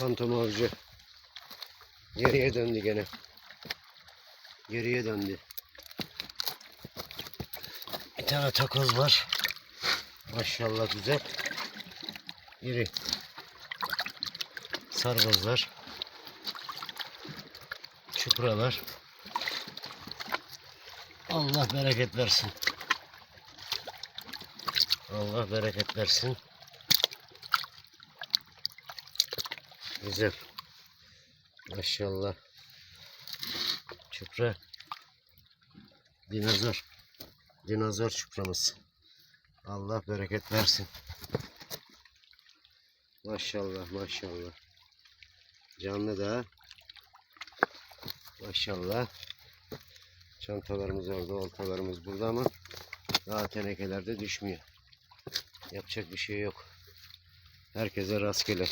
Fantom avcı. Geriye döndü gene. Geriye döndü. Bir tane takoz var. Maşallah güzel. İri. Sarbazlar. Çupralar. Allah bereket versin. Allah bereket versin. Güzel. Maşallah. Çupra. Dinozor. Dinozor çupramız. Allah bereket versin. Maşallah maşallah. Canlı da. Maşallah. Çantalarımız orada, oltalarımız burada ama daha tenekelerde düşmüyor. Yapacak bir şey yok. Herkese rastgele.